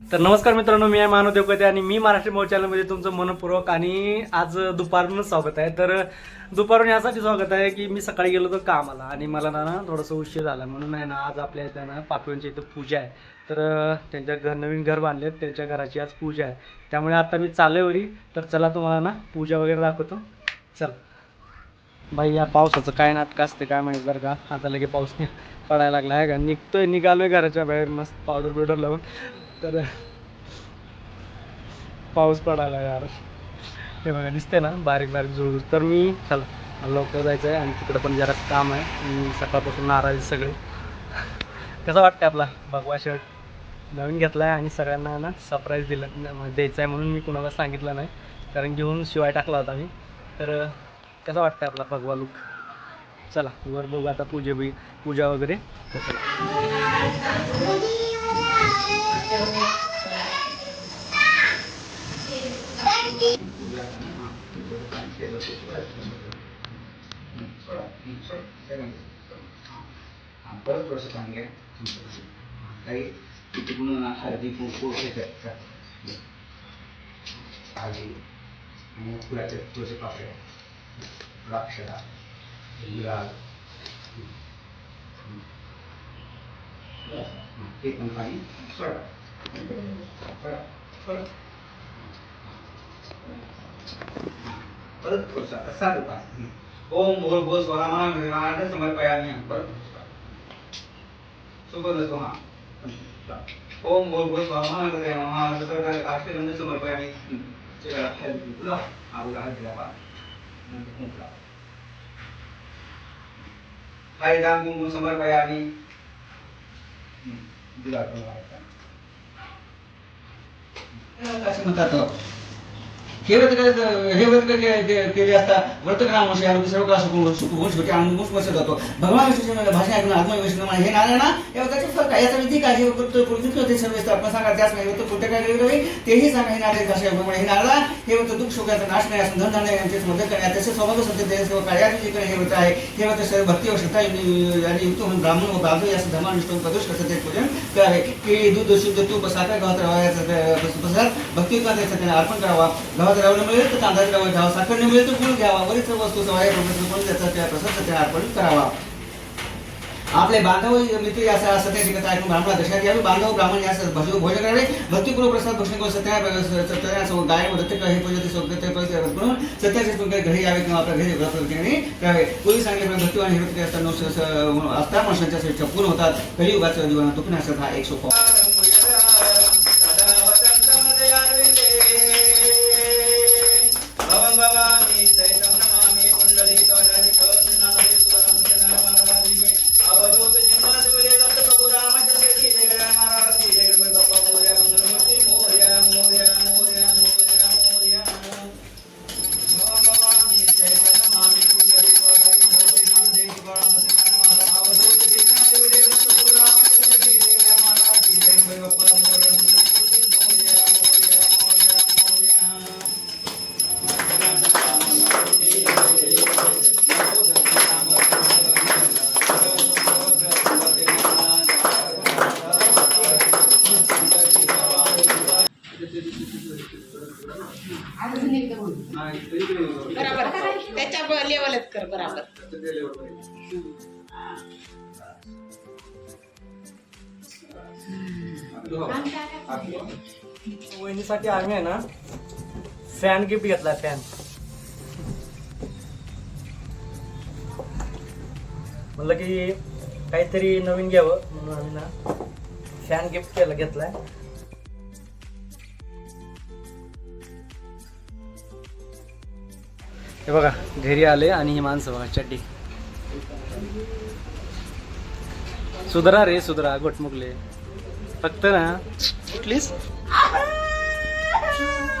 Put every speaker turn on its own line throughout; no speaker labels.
तर नमस्कार मित्रांनो मी आहे मानव देवकते आणि मी महाराष्ट्र मोबाईल चॅनलमध्ये तुमचं मनपूर्वक आणि आज दुपारूनच स्वागत आहे. तर दुपारून यासाठी स्वागत आहे की मी सकाळी गेलो होतो कामाला आणि मला ना थोडंसं उशीर झाला. म्हणून आहे ना आज आपल्या इथं ना पाटोळ्यांच्या इथं पूजा आहे. तर त्यांच्या घर नवीन घर बांधले त्यांच्या घराची आज पूजा आहे. त्यामुळे आता मी चालू तर चला तुम्हाला ना पूजा वगैरे दाखवतो. चल. बाई या पावसाचं काय नाटक असते काय माहीत बरं का? आता लगे पाऊस पडायला लागला. आहे का? निघतोय निघालोय घराच्या बाहेर. मस्त पावडर बिवडर लावून. तर पाऊस पडायला यार. हे बघा दिसते ना बारीक बारीक जुळू तर मी चला लवकर जायचं आहे आणि तिकडं पण जरा काम आहे. मी सकाळपासून नाराज सगळे. कसं वाटतं आपला? भगवा शर्ट नवीन घेतला आहे आणि सगळ्यांना ना सरप्राईज दिलं. द्यायचं आहे म्हणून मी कुणाला सांगितलं नाही. कारण घेऊन शिवाय टाकला होता मी. तर कसा वाटतं आपला भगवा लुक चला वर बघू आता पूजे बी पूजा वगैरे. तर चला.
परत थोडंसं पाणी घ्या काही तिकडून हळदी कुंकू हे कर हळदी आणि फुलाचे थोडेसे पापड्या द्राक्षरा गुलाब ते पण पाणी सोडा सोडा परत थोडंसं साधं ओम भूर भूर स्वरा महान समर्पयामी. परत सोबतच हा ओम भूर भूर स्वरा महान महान काष्टगंध हेल्प तुला आऊला हात दिला बा हरिदान कुंकुम समर्पयामी दिला कसं म्हणतात हे व्रत हे व्रत केले असता व्रतग्राम आरोग्य सर्व काळ जातो भगवान विष्णूचे भाषण ऐकून आत्मविष्णू हे नारायण ना व्रताचे फळ काय याचा विधी काय हे व्रत पूर्वी होते सर्व असतं. आपण सांगा त्याच नाही व्रत कुठे काय करावे तेही सांगा हे नारायण भाषा हे नारळा हे व्रत दुःख शोकाचा नाश नाही असं धन यांचे मदत करणे तसे स्वभाव सत्य ते सर्व हे व्रत आहे हे व्रत सर्व भक्ती व श्रद्धा आणि युक्त म्हणून ब्राह्मण व बाजू या धर्मानुष्ठ प्रदोष करतात ते पूजन करावे केळी दूध शुद्ध तूप साखर गव्हात रवा प्रसाद भक्ती अर्पण करावा रवा मिळेल तर तांदळात रवा घ्यावा साखर मिळेल तर गुळ घ्यावा बरीच वस्तू सवाय कोण त्याचा त्या प्रसाद त्याने अर्पण करावा आपले बांधव मित्र या सत्या शिकत ठिकाणी ऐकून ब्राह्मणा दर्शनात यावे बांधव ब्राह्मण या भजू भोजन करावे भक्तीपूर्वक प्रसाद भक्षण करून सत्या सत्या गाय व हे पूजा ते करून सत्याचे तुमच्या घरी यावे किंवा आपल्या घरी व्रत करावे पूर्वी सांगितले भक्ती आणि हिरत असताना असता माणसांच्या संख्या पूर्ण होतात कलियुगाचं जीवन दुखण्याचा हा एक सोपा
बरोबर त्याच्या लेवलच कर बरोबर
वहिनीसाठी आम्ही आहे ना फॅन गिफ्ट घेतला फॅन म्हणलं की काहीतरी नवीन घ्यावं म्हणून आम्ही ना फॅन गिफ्ट केला घेतलाय. हे बघा घरी आले आणि ही माणसं बघा चड्डी. सुधरा रे सुधरा गोटमुगले फक्त ना कुठलीच?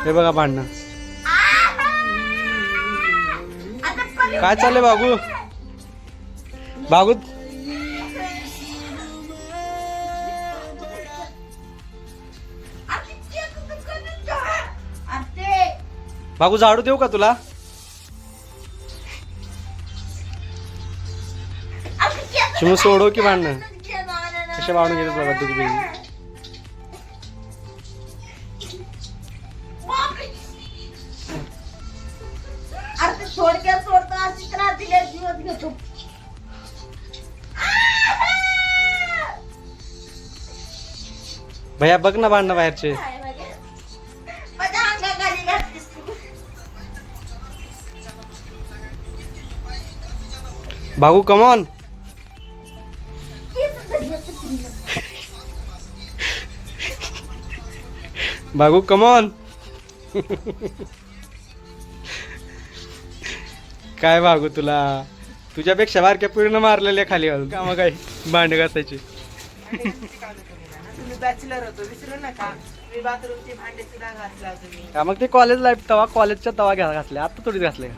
हे बघा भांडणं. काय चाललंय बाबू बागू? बाबू झाडू देऊ का तुला? शिव सोडव की भांडणं? कशा भांडून घेतात बघा तुझी बहीण?
अरे ते थोडक्यात सोडतो अशी त्रास दिल्या दिवस घेतो.
भैया बघ ना भांडणं बाहेरचे.
तू.
भाऊ कमॉन Bagus, come on. काय बागू तुला? तुझ्यापेक्षा बारक्या पूर्ण मारलेल्या खाली का मग काय? भांड घासायची. मग ते कॉलेज लाईफ तवा कॉलेजच्या तवा घ्या घासल्या. आता थोडीच
घासले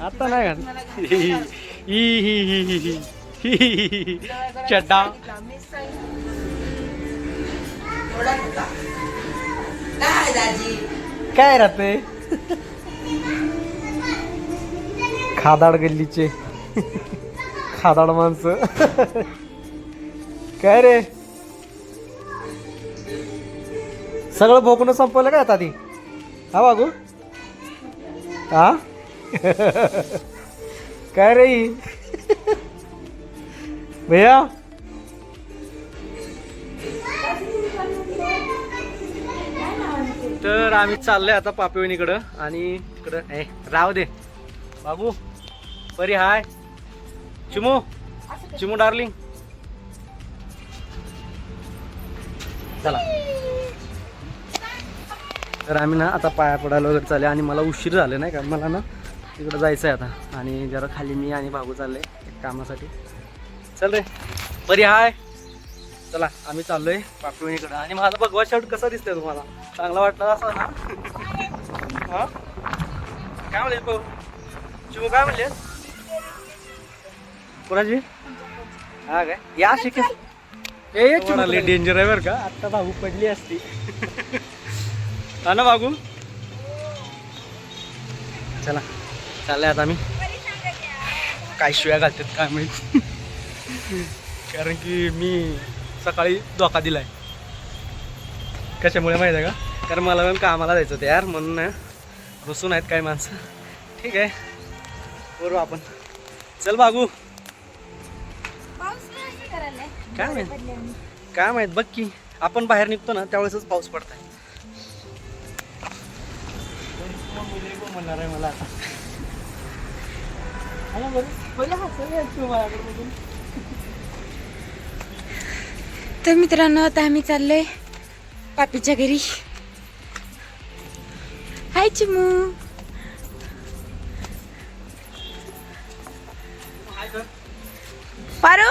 आता नाही घास ही ही ही ही. चड्डा.
काय
राहते खादाड गल्लीचे. खादाड माणसं. काय रे? सगळं भोकणं संपवलं काय आता ती हा बागू? हा? काय रे ही? भैया? तर आम्ही चाललोय आता पापिवणीकडं आणि इकडं ए राव दे. बाबू परी हाय. चिमू चिमू डार्लिंग. चला. तर आम्ही ना आता पाया पडायला वगैरे चालले आणि मला उशीर झाले नाही का? मला ना तिकडं जायचं आहे आता आणि जरा खाली मी आणि बाबू चालले एक कामासाठी. चल रे. परी हाय. चला आम्ही चाललोय पापिवणीकडं आणि माझा भगवा शर्ट कसा दिसतोय तुम्हाला? चांगला वाटला असा ना? हा? काय म्हणले भाऊ चिमू काय म्हणले? कोणाची? हा काय? या शिके ए चिमू डेंजर आहे बरं का? आत्ता भाऊ पडली असती. हा ना बाबू चला. चाललंय आता आम्ही. काय शिव्या घालतात काय माहीत? कारण की मी सकाळी धोका दिलाय कशामुळे माहिती आहे का कारण मला पण कामाला जायचं होतं यार म्हणून ना घुसून आहेत काय माणसं ठीक आहे बरोबर आपण चल बागू काय माहीत काय माहीत बघ की आपण बाहेर निघतो ना त्यावेळेसच पाऊस पडताय म्हणणार आहे मला आता हा ना बरं? बरं हसायला यायचं माझ्याकडे बघून.
तर मित्रांनो आता आम्ही चाललोय पापीच्या घरी. हाय चिमू. पारो.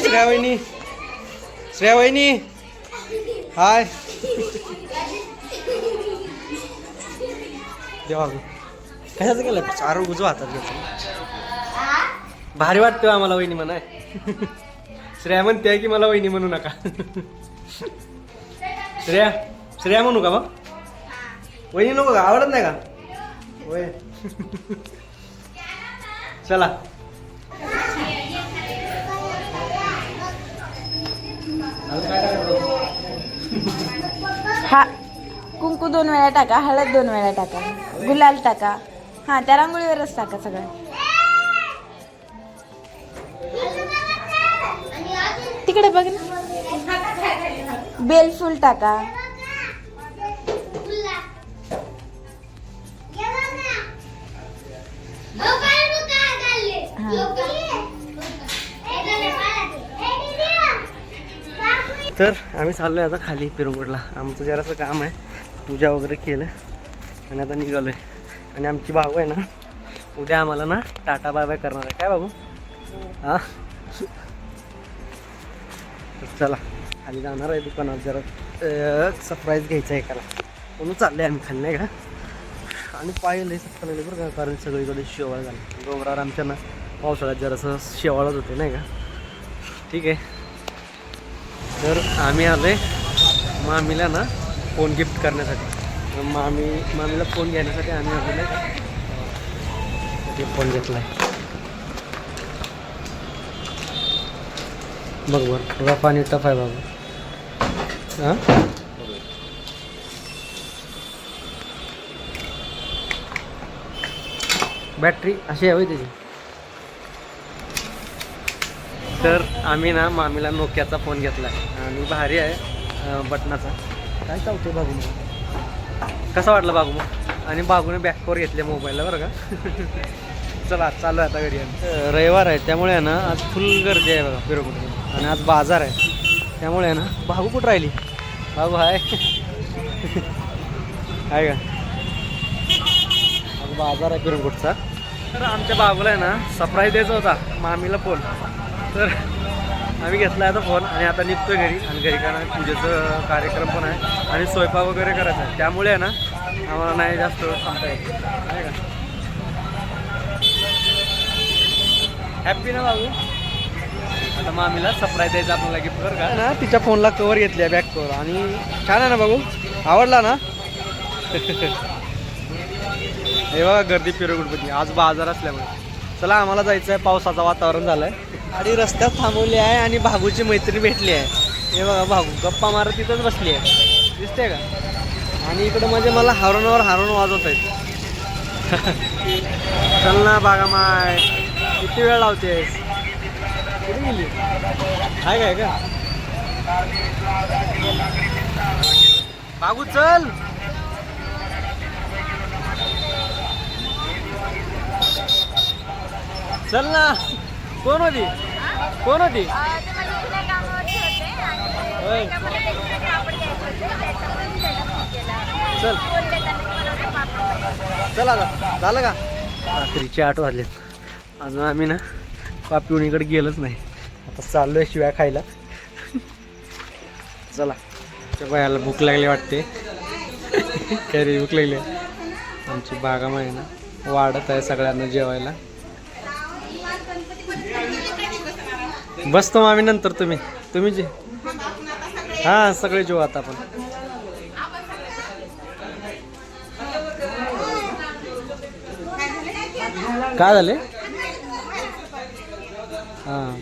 श्रेया वहिनी श्रेया वहिनी हाय. देवा. कशाचं केलं चार उजवा हातात घ्यायचं भारी वाटतं आम्हाला वहिनी म्हणाय. श्रेया म्हणते आहे की मला वहिनी म्हणू नका. श्रेया श्रेया म्हणू का मग? वहिनी नको का? आवडत नाही का? होय चला.
हा. कुंकू दोन वेळा टाका हळद दोन वेळा टाका गुलाल टाका. हा त्या रांगोळीवरच टाका सगळं. तिकडे बघ ना. बेल फुल टाका.
तर आम्ही चाललो आहे आता खाली पिरंगुडला आमचं जरासं काम आहे. पूजा वगैरे केलं. आणि आता निघालो आहे आणि आमची भाऊ आहे ना उद्या आम्हाला ना टाटा बाय बाय करणार आहे. काय बाबू हां? चला खाली जाणार आहे दुकानात जरा. सरप्राईज घ्यायचं आहे एकाला. म्हणून चाललंय आम्ही खाली नाही का? आणि पाहिलं सत्ता बरं का कारण सगळीकडे शिवाय झालं. डोंगरावर आमच्या ना पावसाळ्यात जरासं शेवाळत होते नाही का? ठीक आहे. तर आम्ही आले मामीला ना फोन गिफ्ट करण्यासाठी. मामी मामीला फोन घेण्यासाठी आम्ही आलो नाही का ते फोन आहे बघ बरं थोडा पाणी टफ आहे बाबा. हां? बॅटरी अशी हवी त्याची. तर आम्ही ना मामीला नोक्याचा फोन घेतला. आणि भारी आहे बटनाचा. काय चालतो बाबू मग? कसा वाटला बाबू मग? आणि बाबूने बॅकवर घेतले मोबाईलला बरं का? चला चालू आहे आता घरी रविवार आहे त्यामुळे आहे ना आज फुल गर्दी आहे बघा फिरकुट आणि आज बाजार आहे. त्यामुळे आहे ना भाऊ कुठं राहिली? भाऊ हाय. आहे का? आज बाजार आहे पिरंगुटचा तर आमच्या बाबूला आहे ना सरप्राईज द्यायचा होता मामीला फोन तर आम्ही घेतला आहे आता फोन आणि आता निघतोय घरी. आणि घरी नाही पूजेचं कार्यक्रम पण आहे. आणि स्वयंपाक वगैरे करायचा आहे. त्यामुळे आहे ना आम्हाला नाही जास्त थांबता येत. आहे का? हॅप्पी ना बाबू आता मामीला सरप्राईज द्यायचा आपल्याला गिफ्ट बरं का? ना तिच्या फोनला कवर घेतली आहे बॅक कवर आणि छान आहे ना बाबू आवडला ना? हे बघा गर्दी पिरगुडपती आज बाजार असल्यामुळे. चला आम्हाला जायचं आहे पावसाचं वातावरण झालं आहे आणि रस्त्यात थांबवली आहे आणि भागूची मैत्रीण भेटली आहे. हे बघा भागू गप्पा मारत तिथंच बसली आहे. दिसते का? आणि इकडं म्हणजे मला हरणवर हरण वाजवत आहेत. चल ना बागा माय किती वेळ लावतेस? कुठे गेली? काय काय का बागू चल. चल ना. कोण होती? कोण होती? होय. चल. चल आता. झालं का? रात्रीचे आठ वाजलेत. अजून आम्ही ना पापिवणीकडे गेलोच नाही. आता चाललोय शिव्या खायला. चला. त्या बायाला भूक लागली वाटते. काय रे भूक लागली. आमची बागामा आहे ना वाढत आहे सगळ्यांना जेवायला. बसतो आम्ही नंतर तुम्ही. तुम्ही जे हां सगळे जेऊ आता आपण. काय झाले? हां.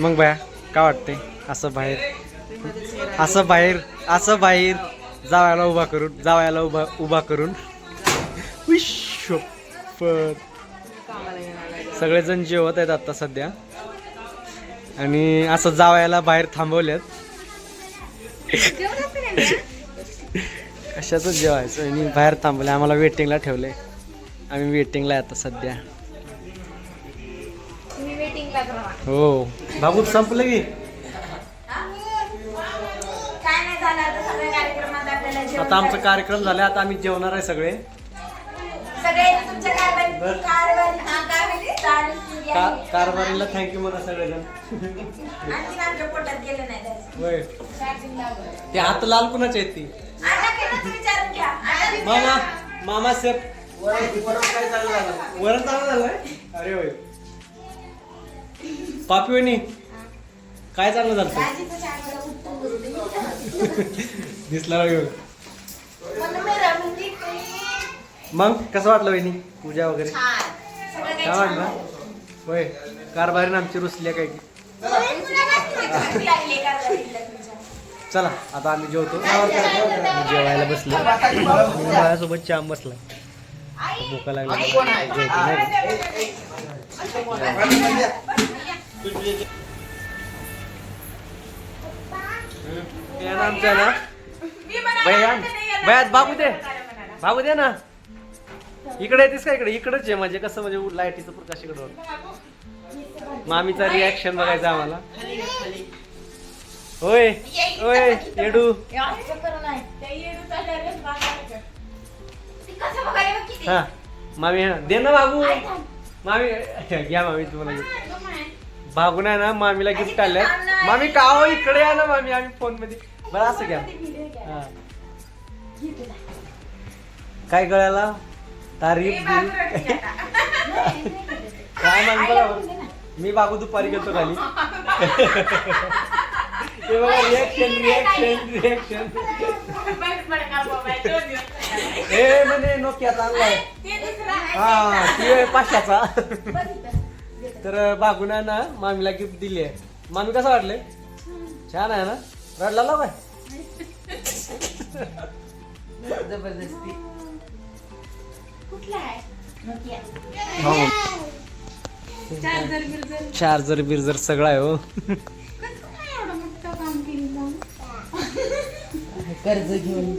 मग बाया काय वाटते असं बाहेर. असं बाहेर असं बाहेर जावायला उभा करून जावायला उभा उभा करून. विश्व सगळेजण जेवत आहेत आता सध्या. आणि असं जावायला बाहेर थांबवल्यात कशाचं जेवायचं? आणि बाहेर थांबवलं आम्हाला वेटिंगला ठेवले आम्ही वेटिंगला आहे आता सध्या. हो. बाबू संपलं की?
काय नाही झालं आता सगळ्या कार्यक्रमात आपल्याला जेवण
आता आमचा कार्यक्रम झाला आता आम्ही जेवणार आहे सगळे. का. कारभारीला थँक्यू म्हणा सगळेजण.
आमच्या पोटात गेलं नाही.
ते हात लाल कुणाचे आहेत ती. मामा मामा सेफ वरण चालू झालंय? अरे होय. पापी वहिनी काय चाललं झालं. दिसला घेऊन मग कसं वाटलं वहिनी? पूजा वगैरे? काय वाटलं?
झालं.
होय कारभारीनं आमची रुसली काय? चला आता आम्ही जेवतो. जेवायला बसलो. माझ्यासोबत चाम बसला.
आई
भूका लागली ना आमच्या ना? भैया भैया बाबू दे. बाबू दे ना. इकडे येतेस का इकडे? इकडेच आहे म्हणजे कसं म्हणजे लाईटीचं प्रकाश इकडे होतं. मामीचा रिॲक्शन बघायचं आम्हाला. होय होय येडू. हा मामी हा दे ना बाबू मामी घ्या मामी तुम्हाला भागून आहे ना मामीला गिफ्ट काढलंय. मामी का हो इकडे या ना मामी आम्ही फोनमध्ये बरं असं घ्या. काय कळायला? तारीफ दिली काय म्हणतो मी बाबू दुपारी गेलतो खाली. ते बघा रिएक्शन रिएक्शन रिएक्शन हे म्हणे नोकिया चांगला आहे. हा ती पाचशेचा. तर बागुना ना मामीला गिफ्ट दिली आहे. मामी कसं वाटले छान आहे ना? रडला ना काय?
जबरदस्ती.
हो. चार्जर बिर्जर सगळं आहे हो.
कर्ज घेऊन.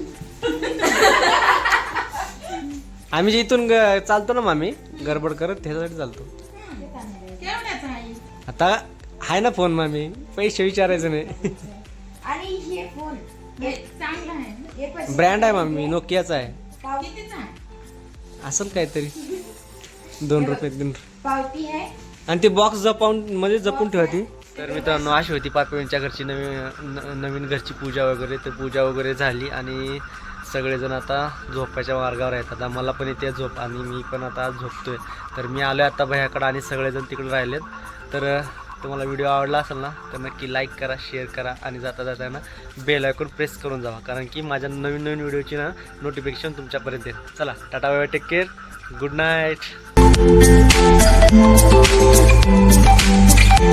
आम्ही जे इथून ग- चालतो ना मामी गडबड करत त्याच्यासाठी चालतो. आता आहे ना फोन मामी पैसे विचारायचं नाही.
आणि हे फोन
चांगला आहे. ना?
पैसे
ब्रँड आहे मामी नोकियाचा आहे? असेल काहीतरी. दोन रुपये
पावती आहे.
आणि ती बॉक्स जपावून म्हणजे जपून ठेवती तर मित्रांनो अशी होती पापींच्या घरची नवीन न- नवीन घरची पूजा वगैरे. तर पूजा वगैरे झाली आणि सगळेजण आता झोपायच्या मार्गावर आहेत. आता मला पण येते झोप आणि मी पण आता झोपतोय. तर मी आलो आता भयाकडं आणि सगळेजण तिकडे राहिलेत. तर तुम्हाला व्हिडिओ आवडला असेल ना तर नक्की लाईक करा शेअर करा आणि जाता जाता ना बेल आयकॉन प्रेस करून जावा. कारण की माझ्या नवीन नवीन व्हिडिओची ना नोटिफिकेशन तुमच्यापर्यंत येईल. चला tata bye take care good night